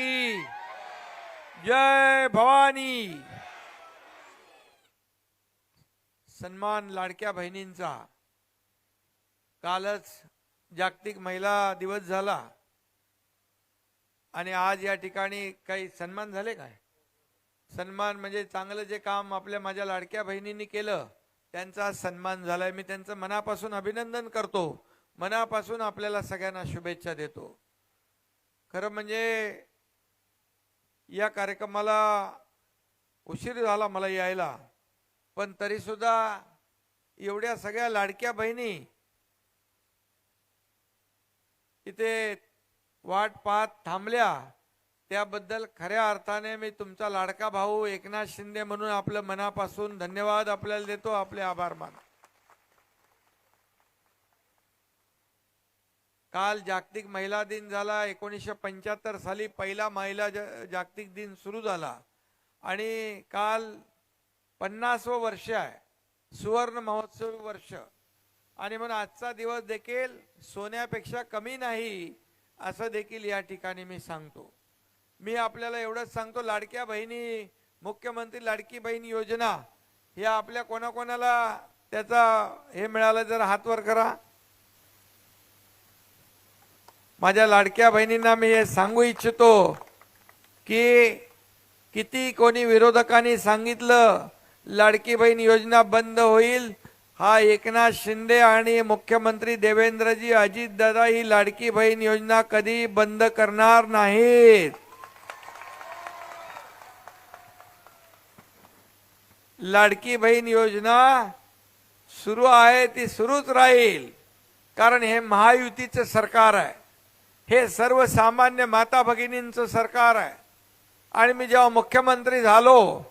की। जय भवानी। सन्मान लाडक्या बहिणींचा। कालच जागतिक महिला दिवस झाला। आणि आज या ठिकाणी काही सन्मान झाले काय? सन्मान म्हणजे चांगलं जे काम आपल्या माझ्या लाडक्या बहिणींनी केलं त्यांचा सन्मान झालाय. मी त्यांचं मनापासून अभिनंदन करतो. मनापासून आपल्याला सगळ्यांना शुभेच्छा देतो. खरं म्हणजे या कार्यक्रमाला उशीर झाला मला यायला. पण तरी सुद्धा एवढ्या सगळ्या लाडक्या बहिणी इथे वाट पाहत थांबल्या. त्याबद्दल खऱ्या अर्थाने मी तुमचा लाडका भाऊ एकनाथ शिंदे म्हणून आपलं मनापासून धन्यवाद आपल्याला देतो. आपले आभार माना काल जागतिक महिला दिन झाला. एकोणीसशे पंच्याहत्तर साली पहिला महिला जागतिक दिन सुरू झाला. आणि काल पन्नासवं वर्ष आहे. सुवर्ण महोत्सवी वर्ष. आणि म्हणून आजचा दिवस देखील सोन्यापेक्षा कमी नाही असं देखील या ठिकाणी मी सांगतो. मी आपल्याला एवढंच सांगतो लाडक्या बहिणी मुख्यमंत्री लाडकी बहीण योजना या आपल्या कोणाकोणाला त्याचा हे मिळालं जर हातवर करा. माझ्या लाडक्या बहिणींना मी हे सांगू इच्छितो की किती कोणी विरोधकांनी सांगितलं लाडकी बहीण योजना बंद होईल हा एकनाथ शिंदे आणि मुख्यमंत्री देवेंद्रजी अजितदादा ही लाडकी बहीण योजना कधी बंद करणार नाहीत. लाडकी बहीण योजना सुरू आहे ती सुरूच राहील कारण हे महायुतीचं सरकार आहे. हे सर्वसामान्य माता भगिनींचं सरकार आहे. आणि मी जेव्हा मुख्यमंत्री झालो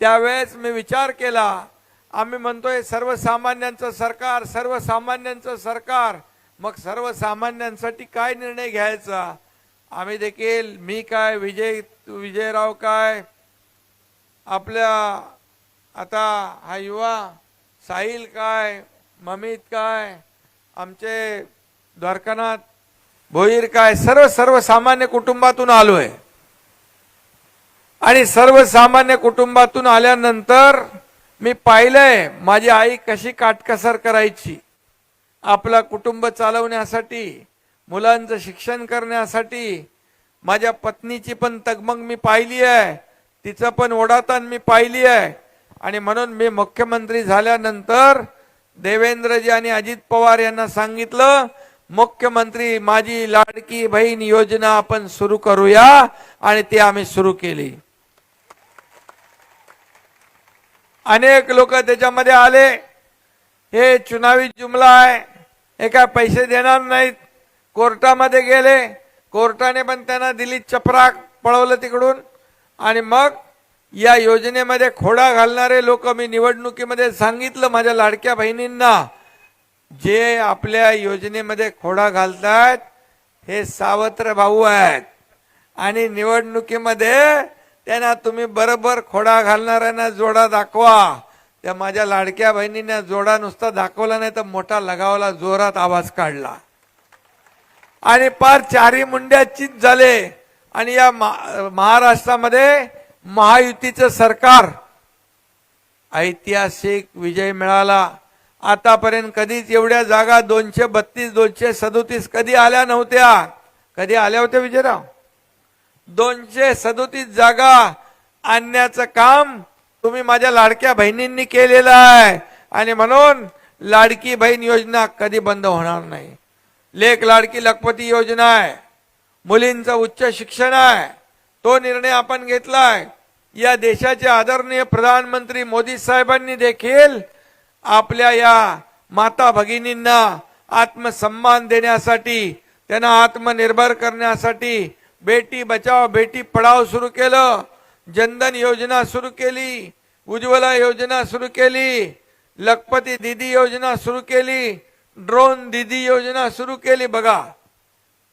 त्यावेळेस मी विचार केला आम्ही म्हणतोय सर्वसामान्यांचं सरकार सर्वसामान्यांचं सरकार मग सर्वसामान्यांसाठी काय निर्णय घ्यायचा? आम्ही देखील मी काय विजय विजयराव काय आपल्या आता हा युवा साहिल काय ममित काय आमचे द्वारकानाथ भोईर काय? सर्व सर्वसामान्य कुटुंबातून आलोय आणि सर्वसामान्य कुटुंबातून आल्यानंतर मी पाहिलंय माझी आई कशी काटकसर करायची? आपला कुटुंब चालवण्यासाठी मुलांचं शिक्षण करण्यासाठी माझ्या पत्नीची पण तगमग मी पाहिली आहे तिचं पण ओढाताण मी पाहिली आहे. आणि म्हणून मी मुख्यमंत्री झाल्यानंतर देवेंद्रजी आणि अजित पवार यांना सांगितलं मुख्यमंत्री माझी लाडकी बहीण योजना आपण सुरू करूया आणि ती आम्ही सुरू केली. अनेक लोक त्याच्यामध्ये आले. हे चुनावी जुमला आहे. हे काय पैसे देणार नाहीत. कोर्टामध्ये गेले. कोर्टाने पण त्यांना दिली चपराक पळवलं तिकडून. आणि मग या योजनेमध्ये खोडा घालणारे लोक मी निवडणुकीमध्ये सांगितलं माझ्या लाडक्या बहिणींना. जे आपल्या योजनेमध्ये खोडा घालतात हे सावत्र भाऊ आहेत. आणि निवडणुकीमध्ये त्यांना तुम्ही बरोबर खोडा घालणाऱ्यांना जोडा दाखवा. त्या माझ्या लाडक्या बहिणींना जोडा नुसता दाखवला नाही तर मोठा लगावला जोरात आवाज काढला. आणि पार चारी मुंड्या चित झाले. आणि या महाराष्ट्रामध्ये महायुतीचं सरकार. ऐतिहासिक विजय मिळाला. आतापर्यंत कधीच एवढ्या जागा दोनशे बत्तीस दोनशे सदोतीस कधी आल्या नव्हत्या? कधी आल्या होत्या विजयराव? दोनशे सदोतीस जागा आणण्याचं काम तुम्ही माझ्या लाडक्या बहिणींनी केलेलं आहे. आणि म्हणून लाडकी बहीण योजना कधी बंद होणार नाही. लेख लाडकी लखपती योजना आहे. मुलींचं उच्च शिक्षण आहे. तो निर्णय आपण घेतलाय. या देशाचे आदरणीय प्रधानमंत्री मोदी साहेबांनी देखील आपल्या या माता भगिनींना आत्मसन्मान देण्यासाठी त्यांना आत्मनिर्भर करण्यासाठी बेटी बचाव बेटी पढाव सुरू केलं. जनधन योजना सुरू केली. उज्ज्वला योजना सुरू केली. लखपती दिदी योजना सुरू केली. ड्रोन दिदी योजना सुरू केली. बघा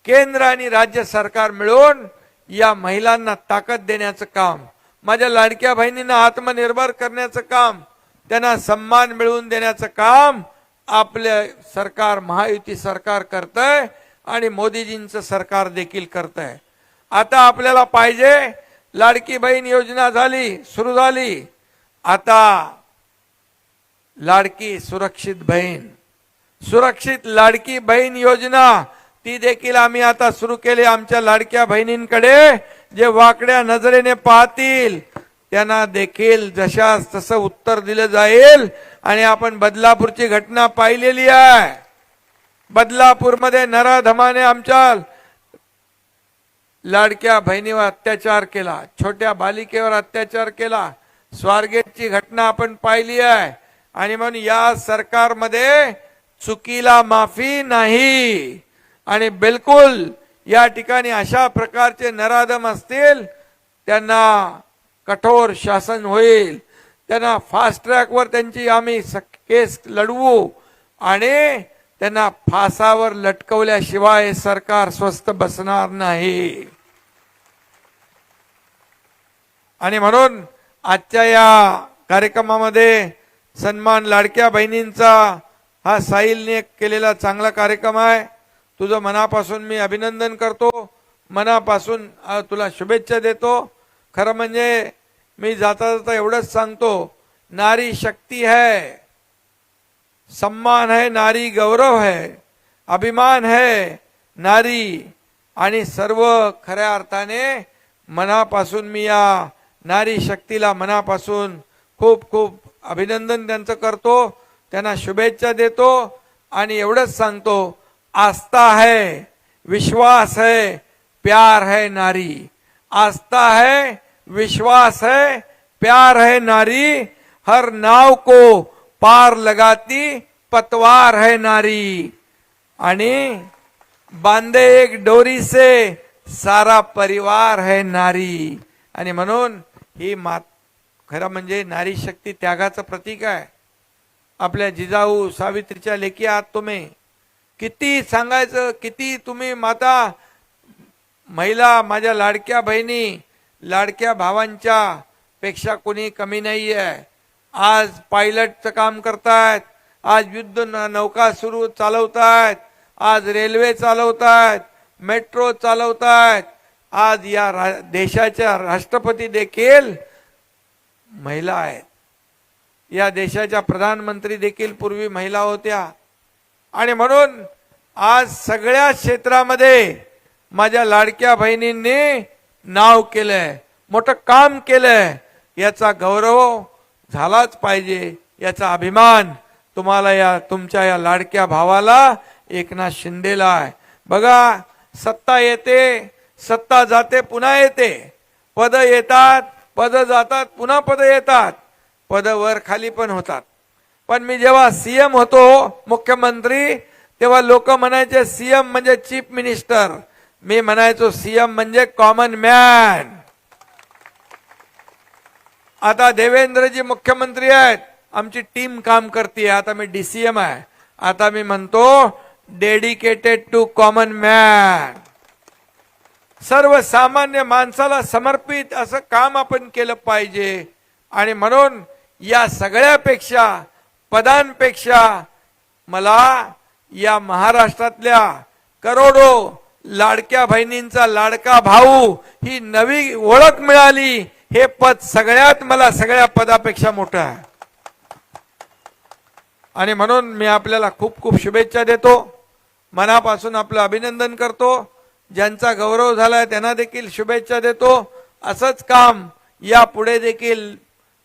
केंद्र आणि राज्य सरकार मिळून या महिलांना ताकद देण्याचं काम माझ्या लाडक्या बहिणींना आत्मनिर्भर करण्याचं काम त्यांना सन्मान मिळवून देण्याचं काम आपले सरकार महायुती सरकार करतंय आणि मोदीजींचं सरकार देखील करतंय. आता आपल्याला पाहिजे लाडकी बहीण योजना झाली सुरू झाली. आता लाडकी सुरक्षित बहीण. सुरक्षित लाडकी बहीण योजना ती देखील आम्ही आता सुरू केली आमच्या लाडक्या बहिणींकडे जे वाकड्या नजरेने पाहतील. त्यांना देखील जशास तसं उत्तर दिलं जाईल. आणि आपण बदलापूरची घटना पाहिलेली आहे. बदलापूरमध्ये नराधमाने आमच्या लाडक्या बहिणीवर अत्याचार केला. छोट्या बालिकेवर अत्याचार केला. स्वारगेटची घटना आपण पाहिली आहे. आणि म्हणून या सरकारमध्ये चुकीला माफी नाही. आणि बिलकुल या ठिकाणी अशा प्रकारचे नराधम असतील त्यांना कठोर शासन होईल. त्यांना फास्ट ट्रॅकवर त्यांची आम्ही केस लढवू आणि त्यांना फासावर लटकवल्याशिवाय सरकार स्वस्त बसणार नाही. आणि म्हणून आजच्या या कार्यक्रमामध्ये सन्मान लाडक्या बहिणींचा हा साहिलने केलेला चांगला कार्यक्रम आहे. तुझं मनापासून मी अभिनंदन करतो. मनापासून तुला शुभेच्छा देतो. खरं म्हणजे मी जाता जाता एवढंच सांगतो नारी शक्ती है सम्मान है नारी गौरव है अभिमान है नारी आणि सर्व खऱ्या अर्थाने मनापासून मी या नारी शक्तीला मनापासून खूप खूप अभिनंदन त्यांचं करतो त्यांना शुभेच्छा देतो आणि एवढंच सांगतो आस्था है विश्वास है प्यार है नारी आस्था है विश्वास है प्यार है नारी हर नाव को पार लगाती पतवार है नारी। आणि बांधे एक डोरी से सारा परिवार है नारी। आणि म्हणून ही मात खरं म्हणजे नारी शक्ती त्यागाचं प्रतीक आहे. आपल्या जिजाऊ सावित्रीच्या लेखी आहात तुम्ही किती सांगायचं किती तुम्ही माता महिला माझ्या लाडक्या बहिणी लाडक्या भावांच्या पेक्षा कोणी कमी नाही आहे आज पायलटचं काम करतायत आज युद्ध नौका सुरू चालवतायत आज रेल्वे चालवतायत मेट्रो चालवतायत आज या रा- देशाच्या राष्ट्रपती देखील महिला आहेत. या देशाच्या प्रधानमंत्री देखील पूर्वी महिला होत्या. आणि म्हणून आज सगळ्या क्षेत्रामध्ये माझ्या लाडक्या बहिणींनी नाव केलंय मोठं काम केलंय याचा गौरव झालाच पाहिजे याचा अभिमान तुम्हाला या तुमच्या या लाडक्या भावाला एकनाथ शिंदेला आहे. बघा सत्ता येते सत्ता जाते पुन्हा येते. पद येतात पद जातात पुन्हा पद येतात. पद वर खाली पण होतात. पण मी जेव्हा सीएम होतो मुख्यमंत्री तेव्हा लोक म्हणायचे सीएम म्हणजे चीफ मिनिस्टर. मी म्हणायचो सीएम म्हणजे कॉमन मॅन आता देवेंद्रजी मुख्यमंत्री आहेत. आमची टीम काम करते आता मी डीसीएम आहे. आता मी म्हणतो डेडिकेटेड टू कॉमन मॅन सर्वसामान्य माणसाला समर्पित असं काम आपण केलं पाहिजे. आणि म्हणून या सगळ्यापेक्षा पदांपेक्षा मला या महाराष्ट्रातल्या करोडो लाडक्या बहिणींचा लाडका भाऊ ही नवी ओळख मिळाली. हे पद सगळ्यात मला सगळ्या पदापेक्षा मोठं आहे. आणि म्हणून मी आपल्याला खूप खूप शुभेच्छा देतो. मनापासून आपलं अभिनंदन करतो. ज्यांचा गौरव झालाय त्यांना देखील शुभेच्छा देतो. असंच काम या पुढे देखील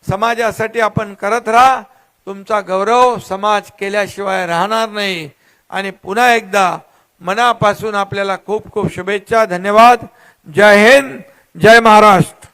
समाजासाठी आपण करत राहा. तुमचा गौरव समाज केल्याशिवाय राहणार नाही. आणि पुन्हा एकदा मनापासून आपल्याला खूप खूप शुभेच्छा धन्यवाद. जय हिंद जय महाराष्ट्र.